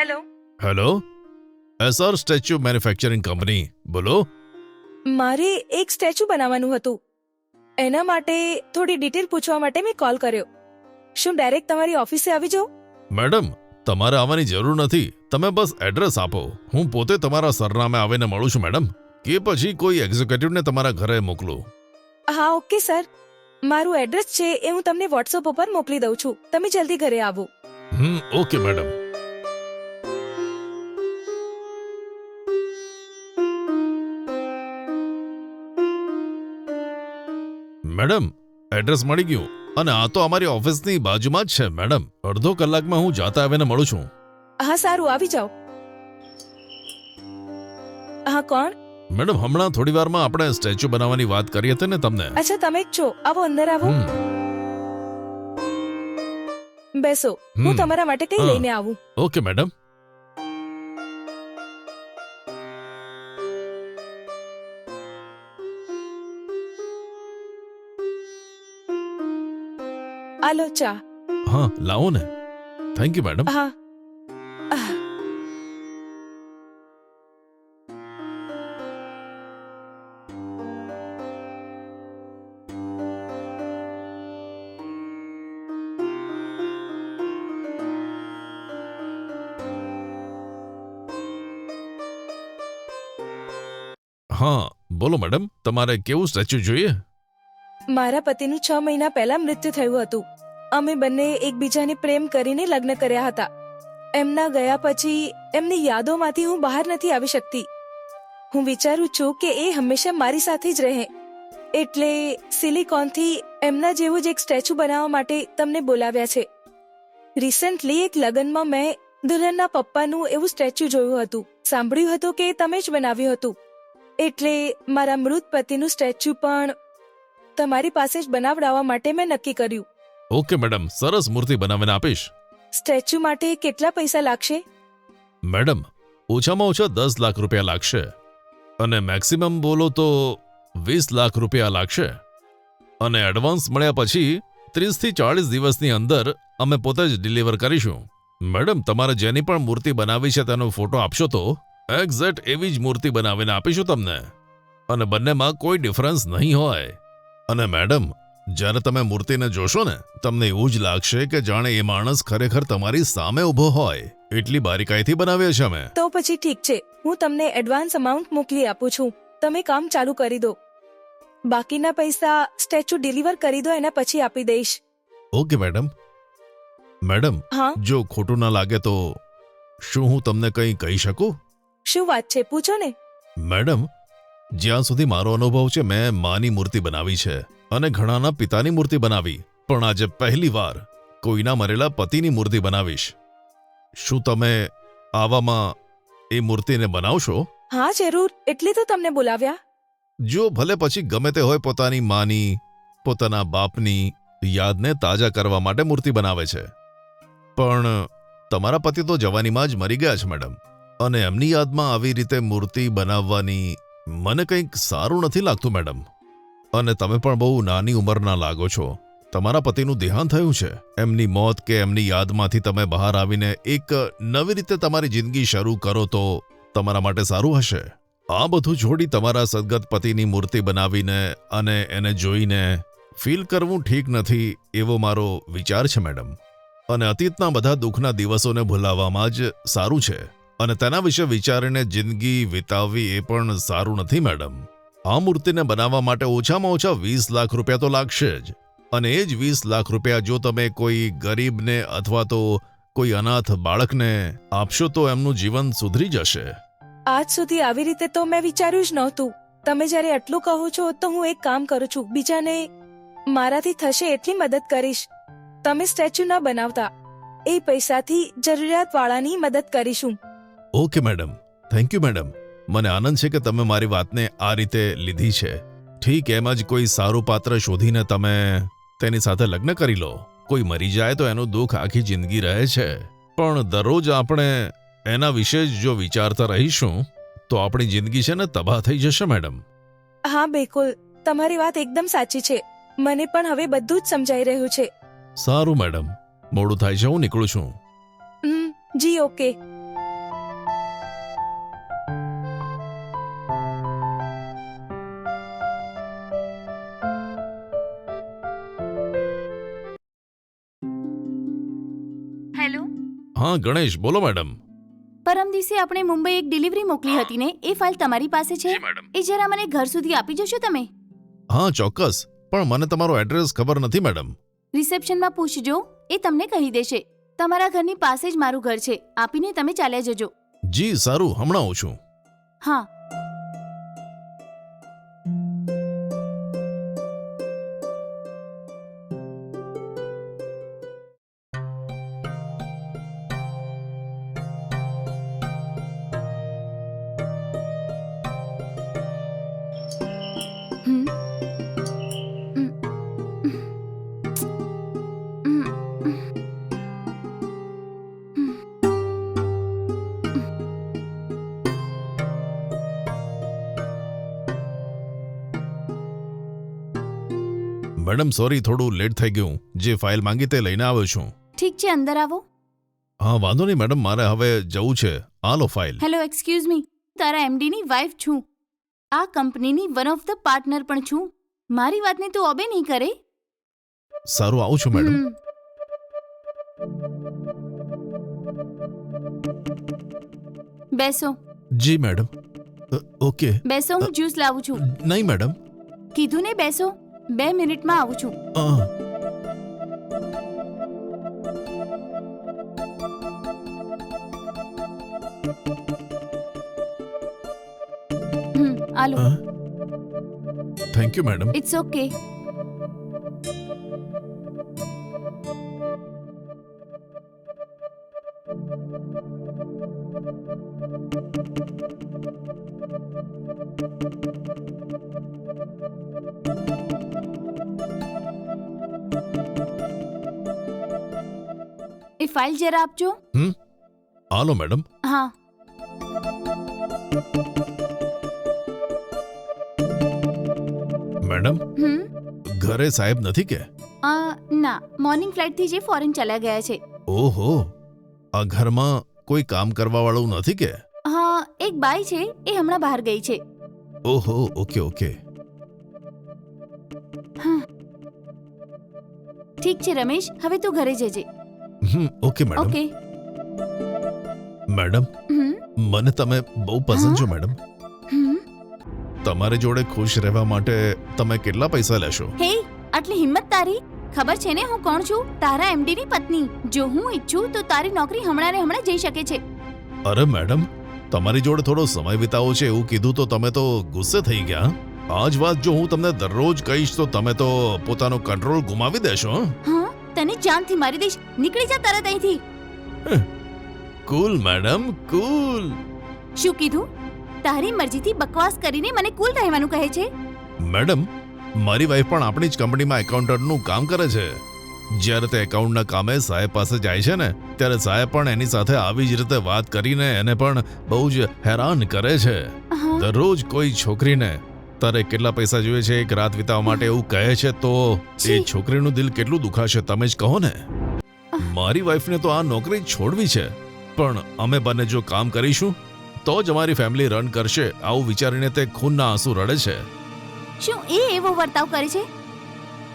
Hello hello SR statue manufacturing company બોલો. મારે એક સ્ટેચ્યુ બનાવવાનું હતું. એના માટે થોડી ડિટેલ પૂછવા માટે મેં કોલ કર્યો. શું ડાયરેક્ટ તમારી ઓફિસે આવી જાઉં? મેડમ તમારે આવવાની જરૂર નથી. તમે બસ એડ્રેસ આપો. હું પોતે તમારા સરનામે આવીને મળું છું મેડમ. કે પછી કોઈ એક્ઝિક્યુટિવને તમારા ઘરે મોકલું. હા ઓકે સર. મારું એડ્રેસ છે એ હું તમને વોટ્સઅપ ઉપર મોકલી દઉં છું. તમે જલ્દી ઘરે આવો. હમ ઓકે મેડમ. મેડમ એડ્રેસ મળી ગયું. અને આ તો અમારી ઓફિસની બાજુમાં જ છે મેડમ. અડધો કલાકમાં હું જાતા આવીને મળું છું. હા સારું આવી જાઓ. હા કોણ? મેડમ હમણાં થોડી વારમાં આપણે સ્ટેચ્યુ બનાવવાની વાત કરી હતી ને તમને. અચ્છા તમે જ છો. આવો અંદર આવો. બેસો. હું તમારા માટે કઈ લઈને આવું. Okay madam. આલો ચા હા લાવો ને થેન્ક યુ મેડમ હા આહ. હા બોલો મેડમ તમારે કેવું સ્ટેચ્યુ જોઈએ મારા પતિનું છ મહિના પહેલા મૃત્યુ થયું હતું. અમે બંને એકબીજાને પ્રેમ કરીને લગ્ન કર્યા હતા. એમના ગયા પછી એમની યાદોમાંથી હું બહાર નથી આવી શકતી. હું વિચારું છું કે એ હંમેશા મારી સાથે જ રહે. એટલે સિલિકોનથી એમના જેવું જ એક સ્ટેચ્યુ બનાવવા માટે તમને બોલાવ્યા છે. રિસેન્ટલી એક લગ્નમાં મેં દુલ્હનના પપ્પાનું એવું સ્ટેચ્યુ જોયું હતું. સાંભળ્યું હતું કે તમે જ બનાવ્યું હતું. એટલે મારા મૃત પતિનું સ્ટેચ્યુ પણ તમારી પાસે જ બનાવડાવવા માટે મેં નક્કી કર્યું. Okay madam. સરસ મૂર્તિ બનાવીને આપીશ. સ્ટેચ્યુ માટે કેટલા પૈસા લાગશે? મેડમ ઓછામાં ઓછા દસ લાખ રૂપિયા લાગશે. અને મેક્સિમમ બોલો તો વીસ લાખ રૂપિયા લાગશે. અને એડવાન્સ મળ્યા પછી ત્રીસથી ચાળીસ દિવસની અંદર અમે પોતે જ ડિલિવર કરીશું. મેડમ તમારે જેની પણ મૂર્તિ બનાવી છે તેનો ફોટો આપશો તો? એક્ઝેક્ટ એવી જ મૂર્તિ બનાવીને આપીશું તમને. અને બંનેમાં કોઈ ડિફરન્સ નહીં હોય. અને મેડમ જ્યારે તમે મૂર્તિને જોશો ને તમને એવું જ લાગશે કે જાણે એ માણસ ખરેખર તમારી સામે ઊભો હોય. એટલી બારીકાઈથી બનાવીએ છે અમે. તો પછી ઠીક છે હું તમને એડવાન્સ અમાઉન્ટ મોકલી આપું છું. તમે કામ ચાલુ કરી દો. બાકીના પૈસા સ્ટેચ્યુ ડિલિવર કરી દો એના પછી આપી દઈશ. Okay madam. મેડમ હા? જો ખોટું ના લાગે તો શું હું તમને કંઈ કહી શકું? શું વાત છે પૂછો ને. મેડમ જ્યાં સુધી મારો અનુભવ છે મેં માની મૂર્તિ બનાવી છે અને ઘણાના પિતાની મૂર્તિ બનાવી. પણ આજે પહેલી વાર કોઈના મરેલા પતિની મૂર્તિ બનાવીશ. શું તમે આવામાં એ મૂર્તિને બનાવશો? હા જરૂર. એટલે તો તમને બોલાવ્યા. જો ભલે પછી ગમે તે હોય પોતાની માની પોતાના બાપની યાદને તાજા કરવા માટે મૂર્તિ બનાવે છે. પણ તમારા પતિ તો જવાનીમાં જ મરી ગયા છે મેડમ. અને એમની યાદમાં આવી રીતે મૂર્તિ બનાવવાની મને કંઈક સારું નથી લાગતું, મેડમ. અને તમે પણ બહુ નાની ઉંમરના લાગો છો. તમારા પતિનું દેહાંત થયું છે. એમની મોત કે એમની યાદમાંથી તમે બહાર આવીને એક નવી રીતે તમારી જિંદગી શરૂ કરો તો તમારા માટે સારું હશે. આ બધું છોડી તમારા સદગત પતિની મૂર્તિ બનાવીને અને એને જોઈને ફીલ કરવું ઠીક નથી એવો મારો વિચાર છે, મેડમ. અને અતીતના બધા દુઃખના દિવસોને ભૂલાવવામાં જ સારું છે. અને તેના વિશે વિચારીને જિંદગી વિતાવવી એ પણ સારું નથી, મેડમ. આ મૂર્તિને બનાવવા માટે ઓછામાં ઓછા વીસ લાખ રૂપિયા તો લાગશે જ. અને એ જ વીસ લાખ રૂપિયા જો તમે કોઈ ગરીબને અથવા તો કોઈ અનાથ બાળકને આપશો તો એમનું જીવન સુધરી જશે. આજ સુધી આવી રીતે તો મેં વિચાર્યું જ નહોતું. તમે જ્યારે આટલું કહો છો, તો હું એક કામ કરું છું. બીજાને મારાથી થશે એટલી મદદ કરીશ. તમે સ્ટેચ્યુ ન બનાવતા. એ પૈસાથી જરૂરિયાતવાળાની મદદ કરીશું. Okay madam thank you madam મને આનંદ છે કે તમે મારી વાતને આ રીતે લીધી છે. ઠીક એમ જ કોઈ સારું પાત્ર શોધીને તમે તેની સાથે લગ્ન કરી લો. કોઈ મરી જાય તો એનું દુઃખ આખી જિંદગી રહે છે. પણ દરરોજ આપણે એના વિશે જ જો વિચારતા રહીશું તો આપણી જિંદગી છે ને તબાહ થઈ જશે મેડમ હા બિલકુલ. તમારી વાત એકદમ સાચી છે. મને પણ હવે બધું જ સમજાઈ રહ્યું છે. સારું મેડમ મોડું થાય છે હું નીકળું છું. જી ઓકે હા ગણેશ બોલો મેડમ પરમ દિવસે આપણે મુંબઈ એક ડિલિવરી મોકલી હતી ને એ ફાઇલ તમારી પાસે છે? એ જરા મને ઘર સુધી આપી જશો તમે? હા ચોક્કસ. પણ મને તમારો એડ્રેસ ખબર નથી મેડમ રિસેપ્શનમાં પૂછજો એ તમને કહી દેશે. તમારા ઘરની પાસે જ મારું ઘર છે. આપીને તમે ચાલ્યા જજો. જી સારું. હમણાં આવું છું. હા. મેડમ સોરી થોડું લેટ થઈ ગયું. જે ફાઇલ માંગી તે લઈને આવ્યો છું. ઠીક છે અંદર આવો. હા વાંધો નહીં મેડમ મારે હવે જવું છે. આ લો ફાઇલ હેલો એક્સક્યુઝ મી તારા એમડીની વાઇફ છું. આ કંપનીની વન ઓફ ધ પાર્ટનર પણ છું. મારી વાતને તું ઓબે નહીં કરે? સારું આવું છું મેડમ. હમ. બેસો. જી મેડમ. Uh, okay. બેસો હું જ્યુસ લાવું છું. નહીં મેડમ. કીધું ને બેસો. બે મિનિટમાં આવું છું. હમ આલો. Thank you madam it's okay A file જરા આપજો. હમ? હાલો મેડમ. હા. Madam hmm? ઘરે સાહેબ નથી કે? અ, ના મોર્નિંગ ફ્લાઇટથી જે ફોરેન ચાલ્યા ગયા છે. ઓહો આ ઘરમાં કોઈ કામ કરવા વાળું નથી કે? હા એક બાઈ છે એ હમણાં બહાર ગઈ છે. ઓહો ઓકે ઓકે. ઠીક છે રમેશ હવે તું ઘરે જજે. હમ ઓકે મેડમ ઓકે મેડમ મને તમે બહુ પસંદ છો મેડમ તમારી જોડે ખુશ રહેવા માટે તમે કેટલા પૈસા લેશો? હે આટલી હિંમત તારી? ખબર છે ને હું કોણ છું? તારા એમડી ની પત્ની. જો હું ઈચ્છું તો તારી નોકરી હમણાં ને હમણાં જઈ શકે છે. અરે મેડમ તમારી જોડે થોડો સમય વિતાવો છે એવું કીધું તો તમે તો ગુસ્સે થઈ ગયા આજ વાત જો હું તમને દરરોજ કહીશ તો તમે તો પોતાનો કંટ્રોલ ગુમાવી દેશો હં? તને જાનથી મારી દઈશ. નીકળી જા તરત અહીંથી. Cool madam cool. શું કીધું? તારી મરજીથી બકવાસ કરીને મને કુલ રહેવાનું કહે છે? મેડમ મારી વાઈફ પણ આપણી જ કંપનીમાં એકાઉન્ટન્ટનું કામ કરે છે. જ્યારે તે એકાઉન્ટના કામે સાહેબ પાસે જાય છે ને ત્યારે સાહેબ પણ એની સાથે આવી જ રીતે વાત કરીને એને પણ બહુ જ હેરાન કરે છે. દરરોજ કોઈ છોકરીને તારે કેટલા પૈસા જોઈએ છે એક રાત વિતાવવા માટે એવું કહે છે તો એ છોકરીનું દિલ કેટલું દુખાશે તમે જ કહો ને. મારી વાઈફને તો આ નોકરી છોડવી છે પણ અમે બંને જો કામ કરીશું તો જ અમારી ફેમિલી રન કરશે આવું વિચારીને તે ખૂનના આંસુ રડે છે. શું એ એવો વર્તાવ કરે છે?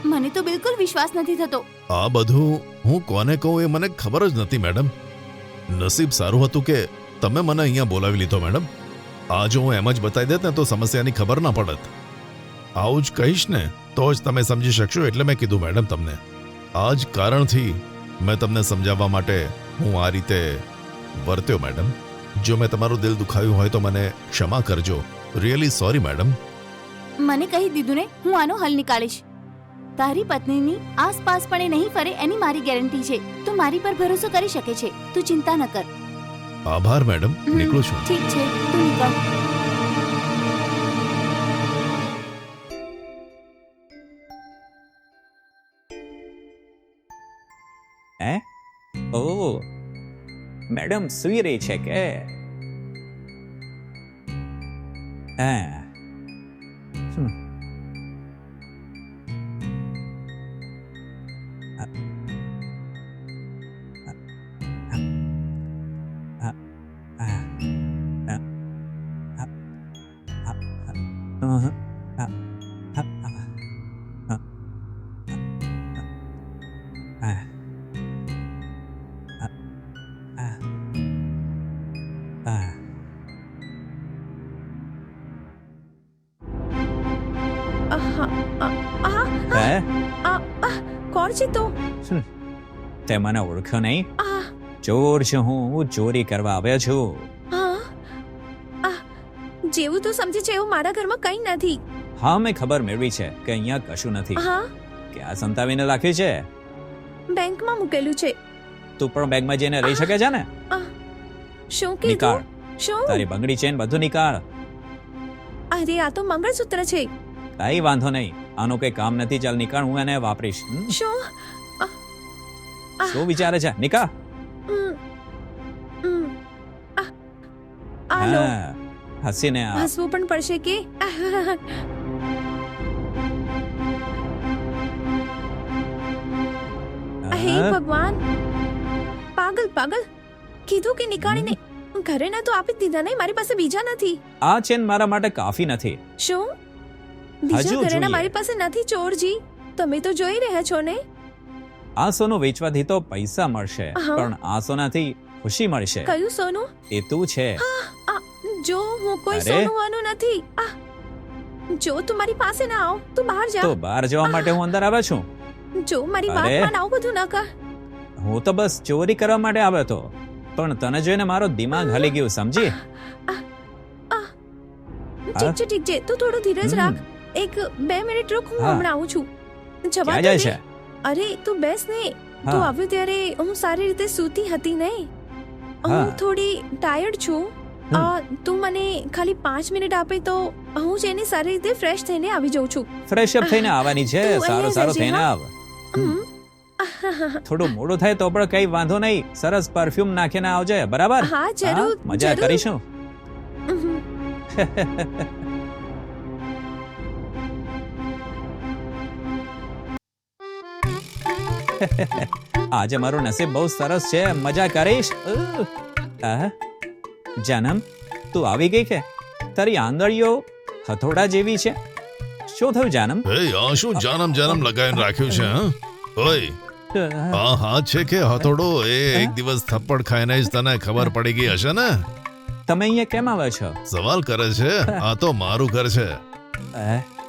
મને તો બિલકુલ વિશ્વાસ નથી થતો. આ બધું હું કોને કહું એ મને ખબર જ નથી મેડમ નસીબ સારું હતું કે તમે મને અહીંયા બોલાવી લીધો મેડમ આ જો હું એમ જ બતાવી દેત ને તો સમસ્યાની ખબર ના પડત. આવું જ કહીશ ને તો જ તમે સમજી શકશો એટલે મેં કીધું મેડમ તમને. આ જ કારણથી મેં તમને સમજાવવા માટે હું આ રીતે વર્ત્યો, મેડમ. જો મેં તમારું દિલ દુખાવ્યું હોય તો મને ક્ષમા કરજો. Really sorry madam. મને કહી દીધું ને, હું આનો હલ નીકાળીશ. તારી પત્નીની આસપાસ પણ એ નહીં ફરે એની મારી ગેરંટી છે. તું મારી પર ભરોસો કરી શકે છે. તું ચિંતા ન કર. આભાર મેડમ હમ, નીકળું છું ઠીક છે તું નીકળ હે ઓ મેડમ સૂઈ રહી છે કે હા ચોરજી તો. તે મને ઓળખ્યો નહીં? ચોર છું હું હું ચોરી કરવા આવ્યો છું. જેવું તું સમજે છે એવું મારા ઘરમાં કંઈ નથી. હા મેં ખબર મેળવી છે કે અહીંયા કશું નથી. હા? આ સંતાવીને રાખ્યું છે? બેંકમાં મૂકેલું છે. તું પણ બેંકમાં જઈને રહી શકે છે ને? શું નિકાળ. કીધું શું? તારી બંગડી ચેન બધું નિકાળ. અરે આ તો મંગળસૂત્ર છે. કઈ વાંધો નહીં. આનું કઈ કામ નથી ચાલ નિકાળ હું એને વાપરીશ. શું? શું વિચારે છે? હા હસીને હસવું પણ પડશે કે? હે? ભગવાન પાગલ પાગલ. કીધું કે નિકાળીને ઘરે ના તો આપી દીધા નહીં મારી પાસે બીજા નથી. આ ચેન મારા માટે કાફી નથી. શું? બીજા ઘરેણા મારી પાસે નથી ચોરજી. તમે તો જોઈ રહ્યા છો ને? આ સોનું વેચવાથી તો પૈસા મળશે પણ આ સોનાથી ખુશી મળશે. કયું સોનું? એ તું છે. જો હું કોઈ સોનું વાનું નથી જો તું મારી પાસે ના આવ તું બહાર જા. તો બહાર જવા માટે હું અંદર આવ્યો છું? જો મારી વાતમાં આવું બધું ના કર. હું તો બસ ચોરી કરવા માટે આવ્યો તો પણ તને જોઈને મારો દિમાગ હલી ગયું સમજી? ઠીક છે ઠીક છે તું થોડું ધીરજ રાખ. એક બે મિનિટ રોક હું હમણાં આવું છું. જવા દે. છે? અરે તું બેસ ને. તું આવ્યો ત્યારે હું સારી રીતે સૂતી હતી ને હું થોડી ટાયર્ડ છું. આ તું મને ખાલી પાંચ મિનિટ આપે તો હું જઈને સારી રીતે ફ્રેશ થઈને આવી જાઉં છું. ફ્રેશ અપ થઈને આવવાની છે. સારો સારું થઈને? આવ. થોડું મોડું થાય તો પણ કઈ વાંધો નહીં. સરસ પરફ્યુમ નાખીને આવજે. બરાબર? હા જરૂર? મજા. કરીશું. આજે મારું નસીબ બહુ સરસ છે. મજા કરીશ. જનમ તું આવી ગઈ કે? તારી આંગળીઓ હથોડા જેવી છે. શું થયું જાનમ? એ આ શું જાનમ જાનમ લગાવીને રાખ્યું છે હા? ઓય. હા હા છે કે હથોડો? એ એક દિવસ થપ્પડ ખાઈને જ તને ખબર પડી ગઈ હશે ને? તમે અહીંયા કેમ આવ્યા છો? સવાલ કરે છે. આ તો મારું ઘર છે.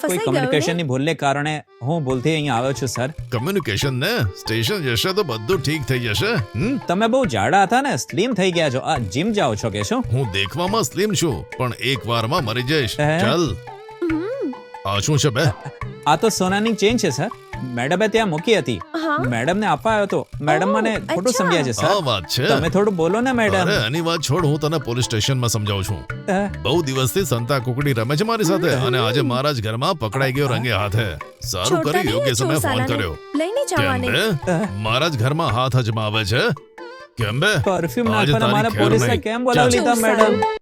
કોઈ કમ્યુનિકેશનની ભૂલને કારણે હું ભૂલથી અહીંયા આવ્યો છું સર. કમ્યુનિકેશન ને? સ્ટેશન જશે તો બધું ઠીક થઈ જશે હમ? તમે બહુ જાડા હતા ને સ્લિમ થઈ ગયા છો. આ જીમ જાઓ છો કે શું? હું દેખવામાં સ્લિમ છું પણ એક વારમાં મરી જઈશ. હે? ચાલ. આ શું છે બે? આ તો સોનાની ચેન છે સર. મેડમે ત્યાં મૂકી હતી. મેડમને અપાયો ને તો. મેડમ મને ખોટું સમજ્યા છે સર. વાત છે? તમે થોડું બોલો ને મેડમ. અરે આની વાત છોડ હું તને પોલીસ સ્ટેશનમાં સમજાવું છું. બહુ દિવસથી સંતા કુકડી રમે છે મારી સાથે અને આજે મારા જ ઘરમાં પકડાઈ ગયો રંગે હાથે. સારું કર્યું યોગ્ય સમયે ફોન કર્યો. લઈને જવાને? મારા જ ઘરમાં હાથ અજમાવે છે? કેમ બે? પરફ્યુમ નાખવાના મારા પોલીસને કેમ બોલાવી લીધા મેડમ?